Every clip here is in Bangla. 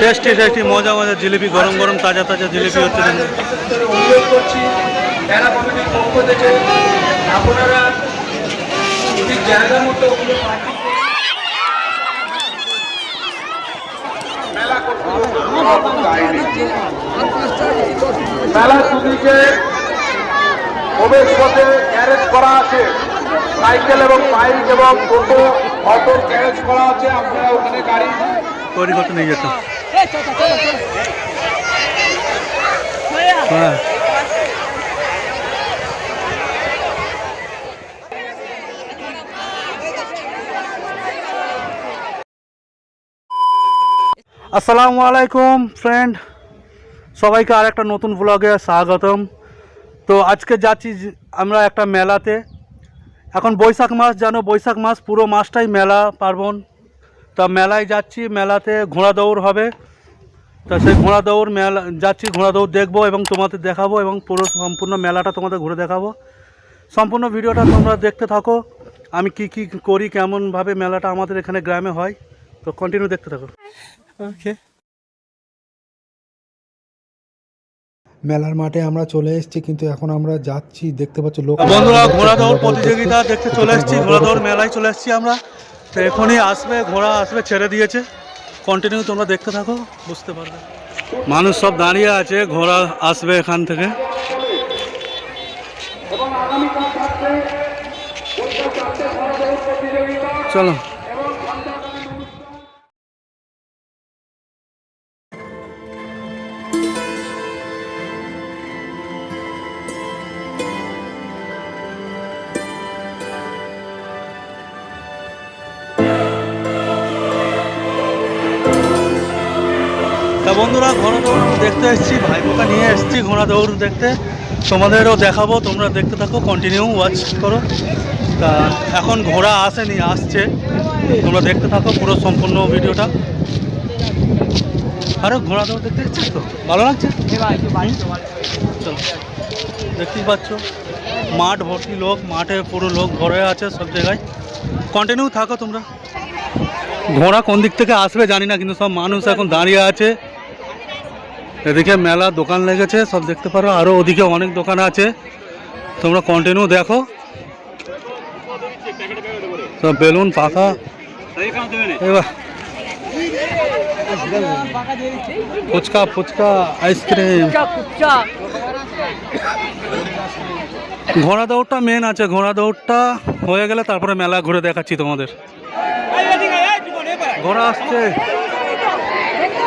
টেস্টি টেস্টি মজা মজা, জিলিপি, গরম গরম, তাজা তাজা জিলিপি হচ্ছে। করছি আপনারা করা আছে সাইকেল এবং বাইক এবং টোটো, অটো গ্যারেজ করা আছে আপনারা ওখানে গাড়ি তৈরি করতে নিয়ে যেত হ্যাঁ। আসসালামু আলাইকুম ফ্রেন্ড সবাইকে আর একটা নতুন ব্লগে স্বাগতম। তো আজকে যাচ্ছি আমরা একটা মেলাতে। এখন বৈশাখ মাস, জানো বৈশাখ মাস পুরো মাসটাই মেলা, পার্বণ। তা মেলায় যাচ্ছি মেলাতে ঘোড়া দৌড় হবে। তা সেই ঘোড়া দৌড় মেলা যাচ্ছি ঘোড়া দৌড় দেখব এবং তোমাদের দেখাবো এবং পুরো সম্পূর্ণ মেলাটা তোমাদের ঘুরে দেখাবো। সম্পূর্ণ ভিডিওটা তোমরা দেখতে থাকো। আমি কি কি করি কেমনভাবে মেলাটা আমাদের এখানে গ্রামে হয় তো কন্টিনিউ দেখতে থাকো। ওকে মেলার মাঠে আমরা চলে এসেছি কিন্তু এখন আমরা যাচ্ছি দেখতে পাচ্ছি লোক বন্ধুরা ঘোড়া দৌড় প্রতিযোগিতা দেখতে চলে এসেছি ঘোড়া দৌড় মেলায় চলে এসেছি আমরা। তো এখনই আসবে, ঘোড়া আসবে, ছেড়ে দিয়েছে। কন্টিনিউ তোমরা দেখতে থাকো, বুঝতে পারবে। মানুষ সব দাঁড়িয়ে আছে, ঘোড়া আসবে এখান থেকে। চলো। বন্ধুরা ঘোড়া দৌড় দেখতে এসেছি ভাইপোকা নিয়ে এসেছি ঘোড়া দৌড় দেখতে। তোমাদেরও দেখাবো তোমরা দেখতে থাকো কন্টিনিউ ওয়াচ করো। তা এখন ঘোড়া আসেনি আসছে। তোমরা দেখতে থাকো পুরো সম্পূর্ণ ভিডিওটা। আরে ঘোড়া দৌড় দেখতে এসেছিস তো? ভালো লাগছে? চলো। দেখতেই পাচ্ছ। মাঠ ভর্তি লোক মাঠে পুরো লোক ভরে আছে সব জায়গায়। কন্টিনিউ থাকো তোমরা। ঘোড়া কোন দিক থেকে আসবে জানি না কিন্তু সব মানুষ এখন দাঁড়িয়ে আছে। এদিকে মেলা দোকান লেগেছে, সব দেখতে পারো। আরও ওদিকে অনেক দোকান আছে। তোমরা কন্টিনিউ দেখো। সব বেলুন, পাখা। এবার ফুচকা ফুচকা আইসক্রিম ঘোড়া দৌড়টা মেন আছে। ঘোড়া দৌড়টা হয়ে গেলে তারপরে মেলা ঘুরে দেখাচ্ছি তোমাদের। ঘোড়া আসছে।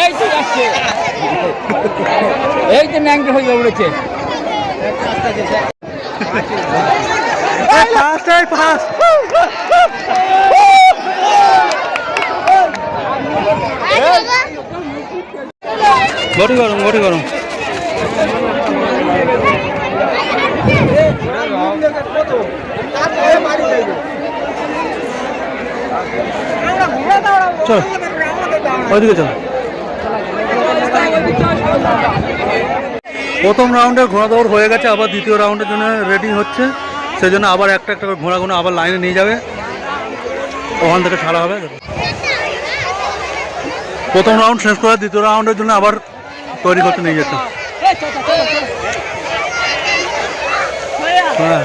এই তো যাচ্ছে এই তো ন্যাংটা হয়ে উড়েছে। গরম গরম গরম গরম। চলো ওইদিকে চলো। প্রথম রাউন্ডের ঘোড়া দৌড় হয়ে গেছে, আবার দ্বিতীয় রাউন্ডের জন্য রেডি হচ্ছে। সেই জন্য আবার একটা একটা ঘোড়াগুলো আবার লাইনে নিয়ে যাবে। ওখান থেকে ছাড়া হবে। প্রথম রাউন্ড শেষ করে দ্বিতীয় রাউন্ডের জন্য আবার তৈরি করতে নিয়ে যেতে হ্যাঁ।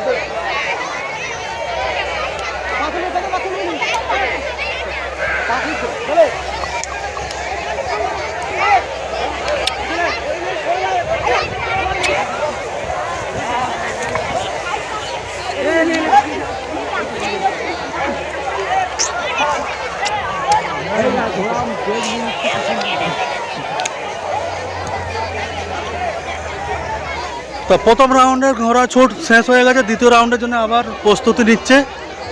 তো প্রথম রাউন্ডের ঘোড়া ছুট শেষ হয়ে গেছে দ্বিতীয় রাউন্ডের জন্য আবার প্রস্তুতি নিচ্ছে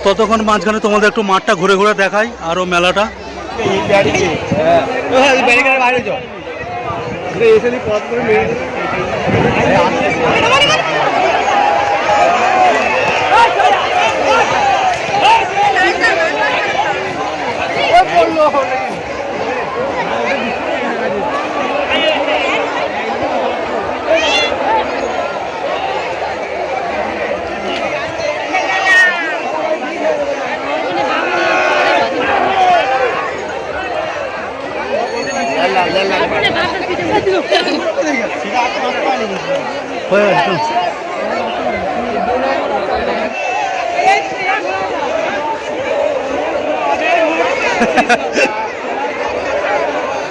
ততক্ষণ মাঝখানে তোমাদের একটু মাঠটা ঘুরে ঘুরে দেখাই আরও মেলাটা হয়ে তো?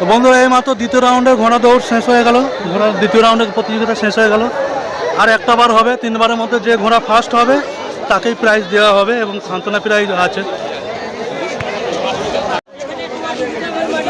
বন্ধুরা এই মাত্র দ্বিতীয় রাউন্ডের ঘোড়া দৌড় শেষ হয়ে গেল। ঘোড়া দ্বিতীয় রাউন্ডের প্রতিযোগিতা শেষ হয়ে গেল। আর একটা বার হবে, তিনবারের মধ্যে যে ঘোড়া ফার্স্ট হবে, তাকেই প্রাইজ দেওয়া হবে এবং সান্ত্বনা প্রাইজ আছে।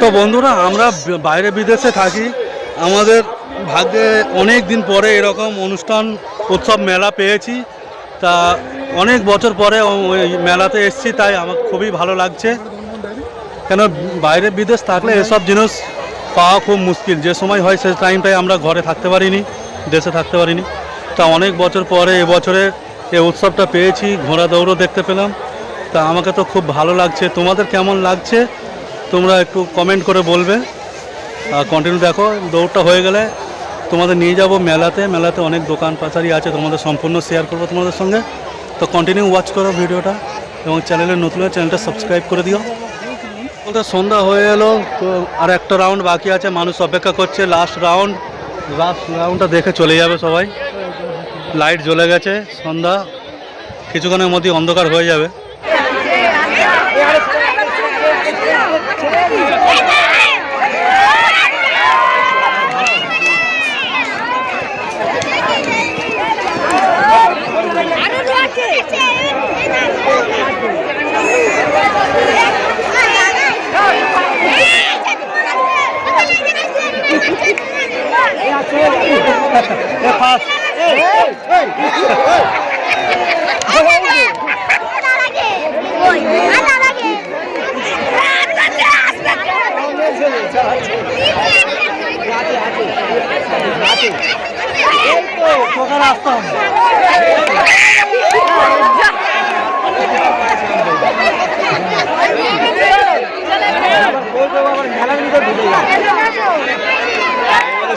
তো বন্ধুরা, আমরা বাইরে বিদেশে থাকি। আমাদের ভাগ্যে অনেক দিন পরে এরকম অনুষ্ঠান, উৎসব মেলা পেয়েছি। তা অনেক বছর পরে ওই মেলাতে এসেছি, তাই আমার খুবই ভালো লাগছে। কেন, বাইরে বিদেশ থাকলে এসব জিনিস পাওয়া খুব মুশকিল। যে সময় হয় সে টাইমটায় আমরা ঘরে থাকতে পারিনি, দেশে থাকতে পারিনি। তা অনেক বছর পরে এবছরে এই উৎসবটা পেয়েছি ঘোড়া দৌড়ও দেখতে পেলাম। তা আমাকে তো খুব ভালো লাগছে। তোমাদের কেমন লাগছে? তোমরা একটু কমেন্ট করে বলবে। আর কন্টিনিউ দেখো, দৌড়টা হয়ে গেলে তোমাদের নিয়ে যাব মেলাতে। মেলাতে অনেক দোকান পাচারি আছে, তোমাদের সম্পূর্ণ শেয়ার করব তোমাদের সঙ্গে। তো কন্টিনিউ ওয়াচ করো ভিডিওটা এবং চ্যানেলে নতুন চ্যানেলটা সাবস্ক্রাইব করে দিও। বলতে সন্ধ্যা হয়ে এলো তো আর একটা রাউন্ড বাকি আছে, মানুষ অপেক্ষা করছে। লাস্ট রাউন্ড লাস্ট রাউন্ডটা দেখে চলে যাবে সবাই। লাইট জ্বলে গেছে, সন্ধ্যা। কিছুক্ষণের মধ্যে অন্ধকার হয়ে যাবে। আসতাম খেলা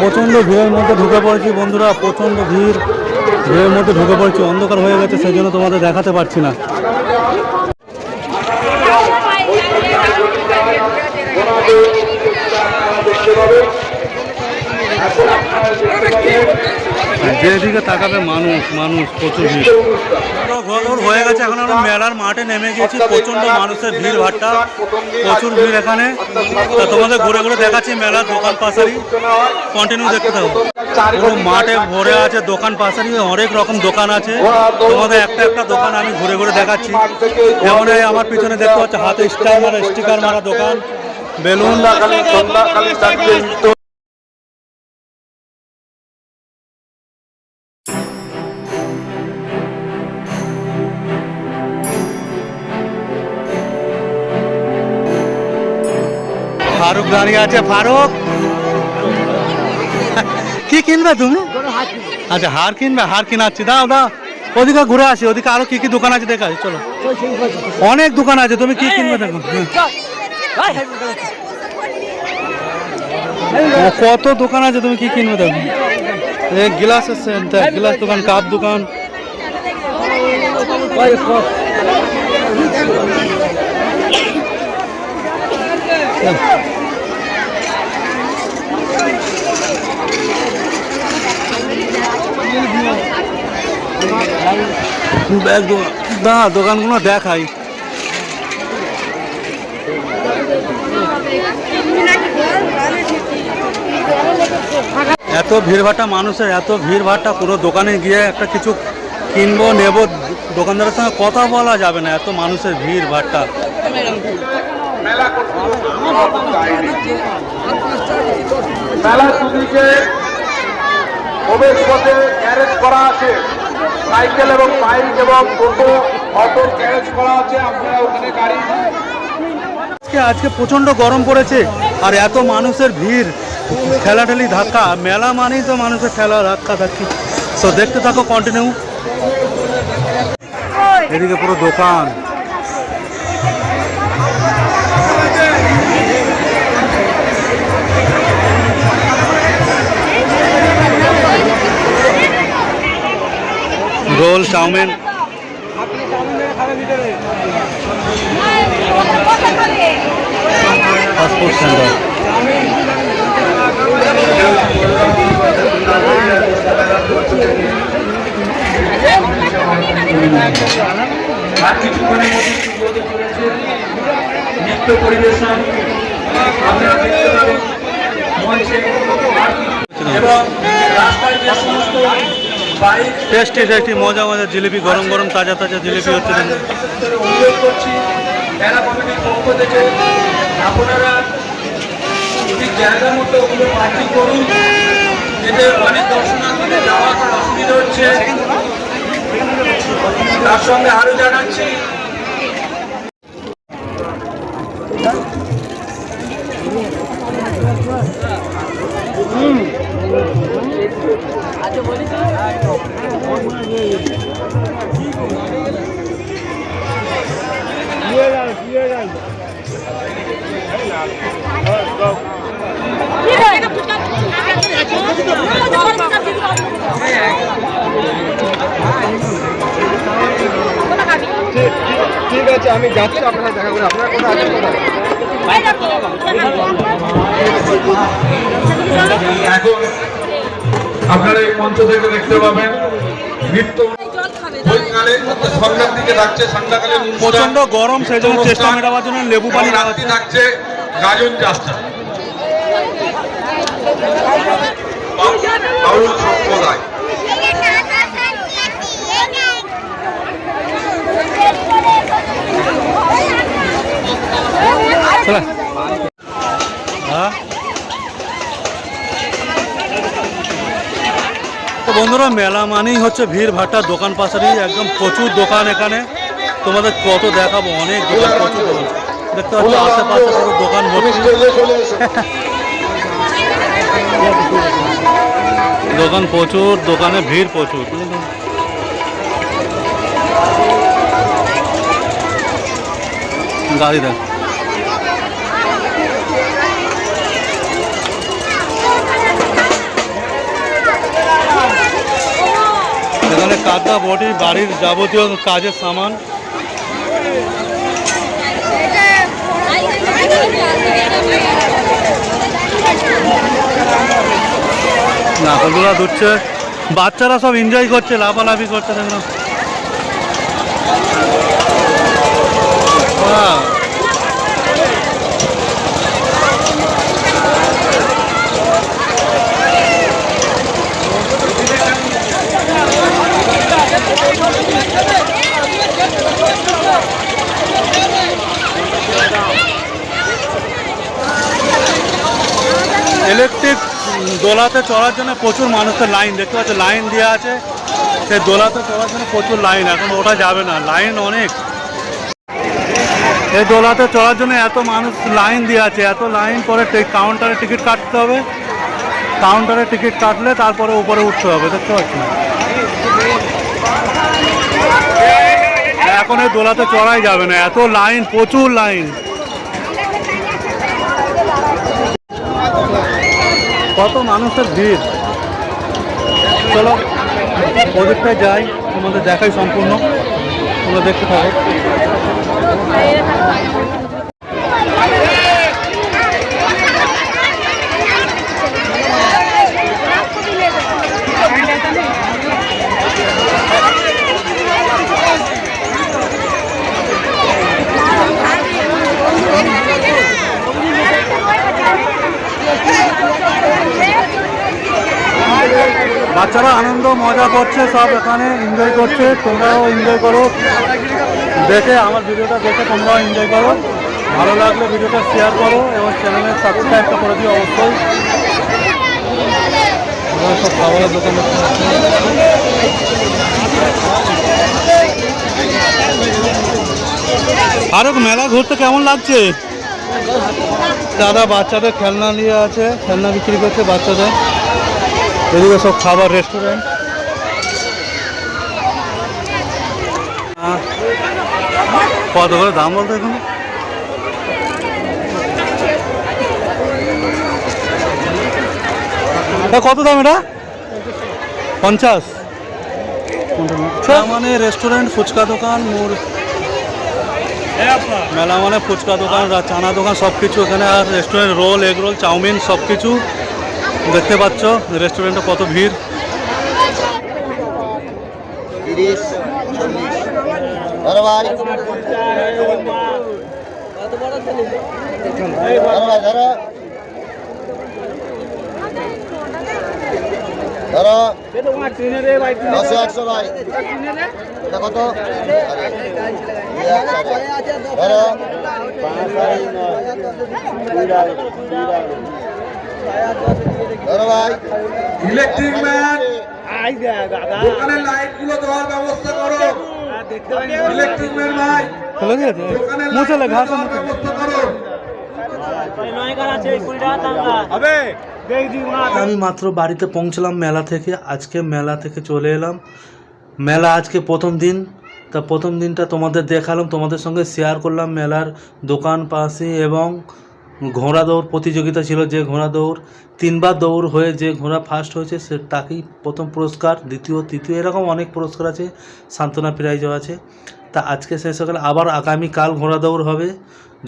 প্রচণ্ড ভিড়ের মধ্যে ঢুকে পড়েছি বন্ধুরা, প্রচণ্ড ভিড়, ভিড়ের মধ্যে ঢুকে পড়েছি, অন্ধকার হয়ে গেছে সেই জন্য তোমাদের দেখাতে পারছি না। এখন যেদিকে তাকাবে মানুষ মানুষ প্রচুর ভিড়। ঘর হয়ে গেছে এখন আমরা মেলার মাঠে নেমে গেছি প্রচণ্ড মানুষের ভিড় ভাট্টা। প্রচুর ভিড় এখানে। তা তোমাদের ঘুরে ঘুরে দেখাচ্ছি মেলার দোকান পাশারি কন্টিনিউ দেখতে থাকো। পুরো মাঠে ভরে আছে দোকান পাশারি অনেক রকম দোকান আছে। তোমাদের একটা একটা দোকান আমি ঘুরে ঘুরে দেখাচ্ছি। যেমন আমার পিছনে দেখতে পাচ্ছ হাতে স্টার মারা স্টিকার মারা দোকান। বেলুন দাঁড়িয়ে আছে ফারুক। কি কিনবে তুমি? আচ্ছা হার কিনবে, হার কিনাচ্ছি। দাও দাও। ওদিকে ঘুরে আসি, ওদিকে আরও কি কি দোকান আছে দেখা চলো। অনেক দোকান আছে, তুমি কি কিনবে দেখো। কত দোকান আছে, তুমি কি কিনবে দেখো। গ্লাসের সেন্টার গ্লাস দোকান, কাপ দোকান। ব্যাগ না, দোকানগুলো দেখাই। এত ভিড়ভাট্টা মানুষের, এত ভিড়ভাট্টা পুরো দোকানে গিয়ে একটা কিছু কিনবো, নেব, দোকানদারের সঙ্গে কথা বলা যাবে না, এত মানুষের ভিড় ভাট্টা মেলা প্রবেশ পথে করা আছে। সাইকেল এবং বাইক এবং টোটো অটো গ্যারেজ করা আছে আপনারা ওখানে গাড়ি আজকে প্রচণ্ড প্রচণ্ড গরম পড়েছে আর এত মানুষের ভিড়। ঠেলাঠেলি ধাক্কা মেলা মানেই তো মানুষের খেলা ধাক্কা ধাক্কি। তো দেখতে থাকো কন্টিনিউ এদিকে পুরো দোকান। Roll chowmein. Fast food centre আর কিছুক্ষণের মধ্যে শুরু হতে চলেছে নৃত্য পরিবেশন। আপনারা দেখতে পাবেন মঞ্চে। এবং রাস্তায় যে সমস্ত টেস্টি টেস্টি মজা মজা, জিলিপি, গরম গরম, তাজা তাজা জিলিপি হচ্ছে আপনারা করুন অনেক দর্শনার্থীদের যাওয়া অসুবিধা হচ্ছে? তার সঙ্গে আরও জানাচ্ছি। ঠিক আছে আমি যাচ্ছি আপনার দেখা করে। আপনারা কোথায় আছেন? কোথায় এখন আপনারা এই মঞ্চ থেকে দেখতে পাবেন নৃত্য। প্রচণ্ড গরম সেই জন্য চেষ্টা মেটাবার জন্য লেবু পানি থাকছে গাজন যাত্রা। বাউল সম্প্রদায়। চলে হ্যাঁ তো বন্ধুরা মেলা মানেই হচ্ছে ভিড় ভাট্টা দোকান পাশারি একদম প্রচুর দোকান এখানে। তোমাদের কত দেখাবো অনেক দোকান প্রচুর দোকান। দেখতে পাচ্ছ আশেপাশে পুরো দোকান দোকান প্রচুর দোকানে ভিড় প্রচুর। গাড়ি দেখ। এখানে কাদা বডি বাড়ির যাবতীয় কাজের সামান। নাকলগুলা ধুচ্ছে। বাচ্চারা সব এনজয় করছে, লাফালাফি করছে দেখলাম Wow. ইলেকট্রিক দোলাতে চড়ার জন্য প্রচুর মানুষের লাইন, দেখতে পাচ্ছ লাইন দেওয়া আছে। সেই দোলাতে চড়ার জন্য প্রচুর লাইন, এখন ওটা যাবে না, লাইন অনেক। এই দোলাতে চড়ার জন্য এত মানুষ লাইন দেওয়া আছে, এত লাইন পরে কাউন্টারে টিকিট কাটতে হবে। কাউন্টারে টিকিট কাটলে তারপরে উপরে উঠতে হবে, দেখতে পাচ্ছি? এখন এই দোলাতে চড়াই যাবে না, এত লাইন, প্রচুর লাইন। কত মানুষের ভিড়? চলো ওদিকটায় যাই তোমাদের দেখাই সম্পূর্ণ। তোমরা দেখতে থাকো বাচ্চারা আনন্দ মজা করছে, সব এখানে এনজয় করছে। তোমরাও এনজয় করো। দেখে আমার ভিডিওটা দেখে তোমরাও এনজয় করো। ভালো লাগলে ভিডিওটা শেয়ার করো এবং চ্যানেলে সাবস্ক্রাইবটা করে দিও অবশ্যই। সব খাবারের দোকান মেলা ঘুরতে কেমন লাগছে? দাদা বাচ্চাদের খেলনা নিয়ে আছে, খেলনা বিক্রি করছে বাচ্চাদের। এদিকে সব খাবার রেস্টুরেন্ট কত করে দাম বলতো এখানে? এটা কত দাম এটা? পঞ্চাশ। মানে রেস্টুরেন্ট ফুচকা দোকান, মোর মেলা মানে ফুচকা দোকান চানা দোকান সব কিছু এখানে। আর restaurant roll egg roll chowmein সব কিছু দেখতে পাচ্ছ। রেস্টুরেন্টে কত ভিড়? ধরো। দশশো একশো ভাই। এটা কত? ধরো। ধরো ভাই। ইলেকট্রিক ম্যান দোকানের লাইটগুলো দেওয়ার ব্যবস্থা করো। মুছে ঘাস আমি মাত্র বাড়িতে পৌঁছলাম মেলা থেকে আজকে মেলা থেকে চলে এলাম। মেলা আজকে প্রথম দিন তা প্রথম দিনটা তোমাদের দেখালাম তোমাদের সঙ্গে শেয়ার করলাম মেলার দোকান পাশে এবং ঘোড়া দৌড় প্রতিযোগিতা ছিল যে ঘোড়া দৌড়। তিনবার দৌড় হয়ে যে ঘোড়া ফার্স্ট হয়েছে, সে তাকেই প্রথম পুরস্কার, দ্বিতীয়, তৃতীয়, এরকম অনেক পুরস্কার আছে, সান্ত্বনা প্রাইজও আছে। তা আজকে শেষ গেলে, আবার আগামীকাল ঘোড়া দৌড় হবে।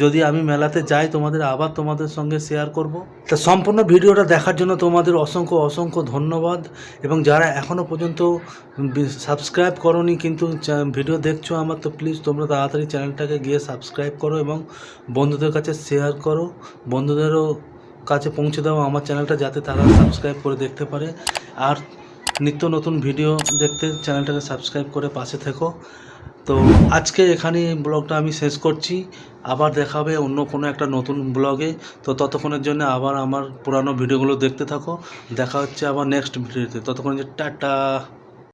যদি আমি মেলাতে যাই, তোমাদের আবার তোমাদের সঙ্গে শেয়ার করব। তা সম্পূর্ণ ভিডিওটা দেখার জন্য তোমাদের অসংখ্য অসংখ্য ধন্যবাদ। এবং যারা এখনও পর্যন্ত সাবস্ক্রাইব করনি, কিন্তু ভিডিও দেখছ আমার, তো প্লিজ তোমরা তাড়াতাড়ি চ্যানেলটাকে গিয়ে সাবস্ক্রাইব করো এবং বন্ধুদের কাছে শেয়ার করো। বন্ধুদেরও কাছে পৌঁছে দাও আমার চ্যানেলটা, যাতে তারা সাবস্ক্রাইব করে দেখতে পারে। আর নিত্য নতুন ভিডিও দেখতে চ্যানেলটাকে সাবস্ক্রাইব করে পাশে থেকো। তো আজকে এখানে ব্লগটা আমি শেষ করছি। আবার দেখাবে অন্য কোনো একটা নতুন ব্লগে। তো ততক্ষণের জন্য আবার আমার পুরানো ভিডিওগুলো দেখতে থাকো। দেখা হচ্ছে আবার নেক্সট ভিডিওতে। ততক্ষণের টাটা।